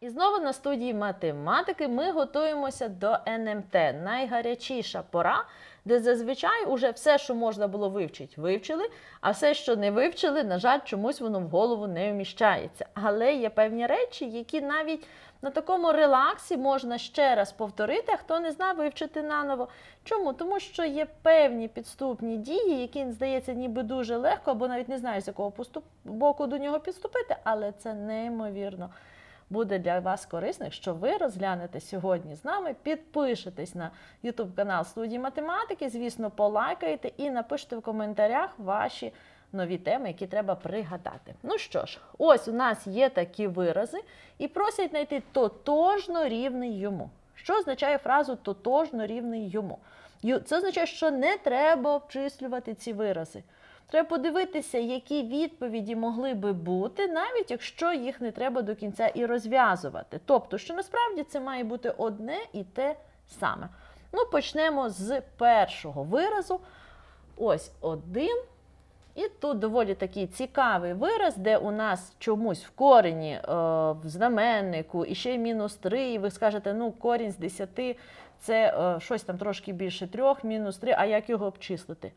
І знову на студії математики ми готуємося до НМТ. Найгарячіша пора, де зазвичай уже все, що можна було вивчити, вивчили, а все, що не вивчили, на жаль, чомусь воно в голову не вміщається. Але є певні речі, які навіть на такому релаксі можна ще раз повторити, а хто не знає, вивчити наново. Чому? Тому що є певні підступні дії, які здається, ніби дуже легко, або навіть не знаю, з якого боку до нього підступити, але це неймовірно буде для вас корисно, якщо ви розглянете сьогодні з нами, підпишетесь на YouTube канал студії математики, звісно, полайкаєте і напишете в коментарях ваші нові теми, які треба пригадати. Ну що ж, ось у нас є такі вирази, і просять знайти тотожно рівний йому. Що означає фразу тотожно рівний йому? Це означає, що не треба обчислювати ці вирази. Треба подивитися, які відповіді могли би бути, навіть якщо їх не треба до кінця і розв'язувати. Тобто, що насправді це має бути одне і те саме. Ну, почнемо з першого виразу. Ось один. І тут доволі такий цікавий вираз, де у нас чомусь в корені, е, в знаменнику, і ще мінус 3, і ви скажете, ну, корінь з 10 це е, щось там трошки більше 3, мінус 3, а як його обчислити?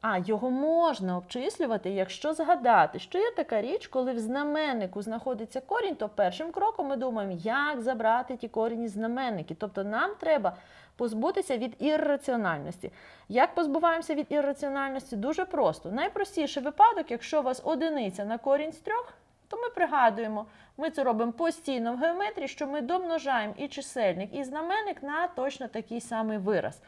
А його можна обчислювати, якщо згадати, що є така річ, коли в знаменнику знаходиться корінь, то першим кроком ми думаємо, як забрати ті корені з знаменники. Тобто нам треба позбутися від ірраціональності. Як позбуваємося від ірраціональності? Дуже просто. Найпростіший випадок, якщо у вас одиниця на корінь з трьох, то ми пригадуємо, ми це робимо постійно в геометрії, що ми домножаємо і чисельник, і знаменник на точно такий самий вираз.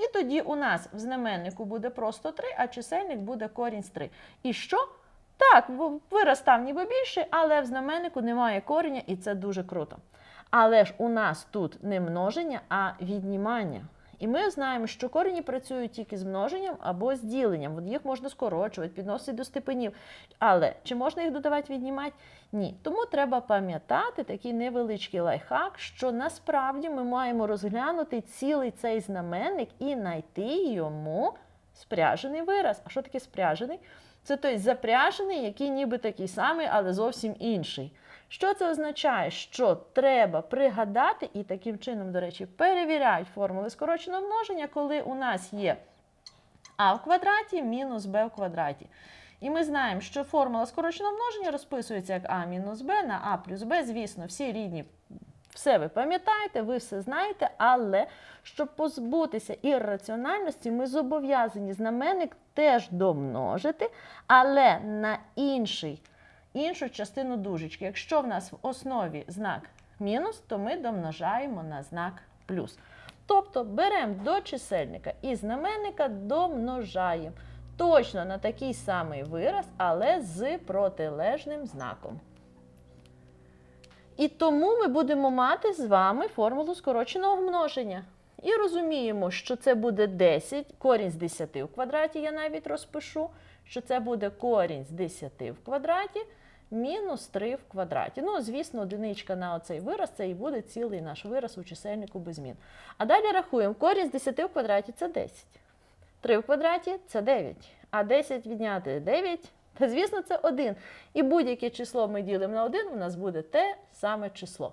І тоді у нас в знаменнику буде просто 3, а чисельник буде корінь з 3. І що? Так, вираз став ніби більший, але в знаменнику немає кореня, і це дуже круто. Але ж у нас тут не множення, а віднімання. І ми знаємо, що корені працюють тільки з множенням або з діленням. Їх можна скорочувати, підносити до степенів. Але чи можна їх додавати, віднімати? Ні. Тому треба пам'ятати такий невеличкий лайфхак, що насправді ми маємо розглянути цілий цей знаменник і знайти йому спряжений вираз. А що таке спряжений? Це той запряжений, який ніби такий самий, але зовсім інший. Що це означає? Що треба пригадати і таким чином, до речі, перевіряють формули скороченого множення, коли у нас є а в квадраті мінус b в квадраті. І ми знаємо, що формула скороченого множення розписується як а мінус b на а плюс b. Звісно, всі рідні, все ви пам'ятаєте, ви все знаєте, але щоб позбутися ірраціональності, ми зобов'язані знаменник теж домножити, але на інший, іншу частину дужечки. Якщо в нас в основі знак мінус, то ми домножаємо на знак плюс. Тобто беремо до чисельника і знаменника домножаємо. Точно на такий самий вираз, але з протилежним знаком. І тому ми будемо мати з вами формулу скороченого множення. І розуміємо, що це буде 10, корінь з 10 в квадраті, я навіть розпишу, що це буде корінь з 10 в квадраті мінус 3 в квадраті. Ну, звісно, одиничка на оцей вираз, це і буде цілий наш вираз у чисельнику без змін. А далі рахуємо, корінь з 10 в квадраті це 10. 3 в квадраті це 9. А 10 відняти 9, та звісно, це 1. І будь-яке число ми ділимо на 1, у нас буде те саме число.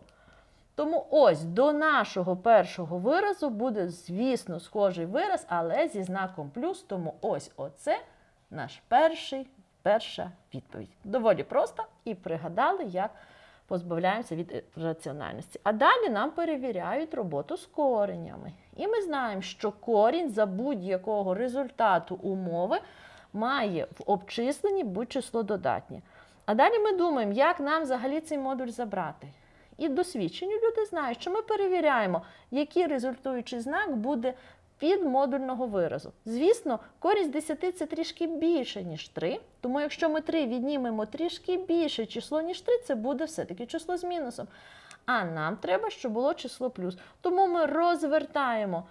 Тому ось до нашого першого виразу буде, звісно, схожий вираз, але зі знаком плюс. Тому ось оце наш перший, перша відповідь. Доволі просто і пригадали, як позбавляємося від раціональності. А далі нам перевіряють роботу з коренями. І ми знаємо, що корінь за будь-якого результату умови має в обчисленні будь-число додатнє. А далі ми думаємо, як нам взагалі цей модуль забрати. І досвідчені люди знають, що ми перевіряємо, який результуючий знак буде від модульного виразу. Звісно, користь 10 це трішки більше, ніж 3, тому якщо ми 3 віднімемо трішки більше число, ніж 3, це буде все-таки число з мінусом. А нам треба, щоб було число плюс. Тому ми розвертаємо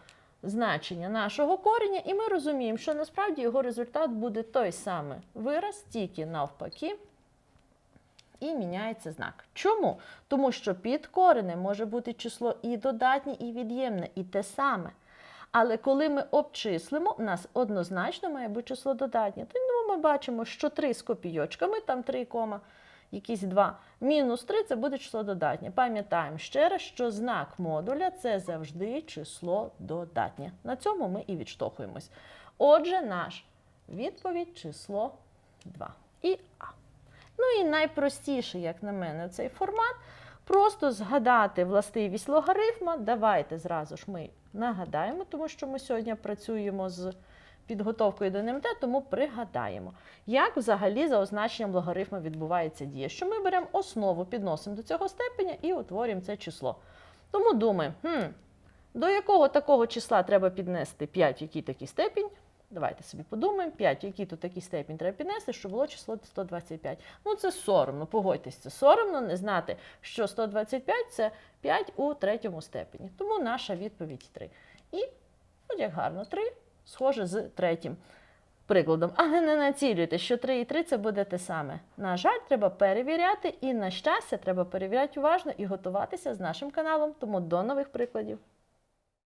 значення нашого кореня, і ми розуміємо, що насправді його результат буде той самий вираз, тільки навпаки. І міняється знак. Чому? Тому що під коренем може бути число і додатнє, і від'ємне, і те саме. Але коли ми обчислимо, у нас однозначно має бути число додатнє. Тому ми бачимо, що 3 з копійочками, там 3 кома, якісь 2 мінус 3 це буде число додатнє. Пам'ятаємо ще раз, що знак модуля це завжди число додатнє. На цьому ми і відштовхуємось. Отже, наш відповідь число 2 і А. Ну і найпростіший, як на мене, цей формат. Просто згадати властивість логарифма. Давайте зразу ж ми нагадаємо, тому що ми сьогодні працюємо з підготовкою до НМТ, тому пригадаємо, як взагалі за означенням логарифма відбувається дія. Що ми беремо основу, підносимо до цього степеня і утворюємо це число. Тому думаємо, хм, до якого такого числа треба піднести 5, в який такий степінь. Давайте собі подумаємо, 5, який тут такий степінь треба піднести, щоб було число 125. Ну, це соромно, погодьтесь, це соромно не знати, що 125 це 5 у третьому степені. Тому наша відповідь 3. І, от як гарно, 3 схоже з третім прикладом. Але не націлюйте, що 3 і 3 це буде те саме. На жаль, треба перевіряти, і на щастя, треба перевіряти уважно і готуватися з нашим каналом. Тому до нових прикладів.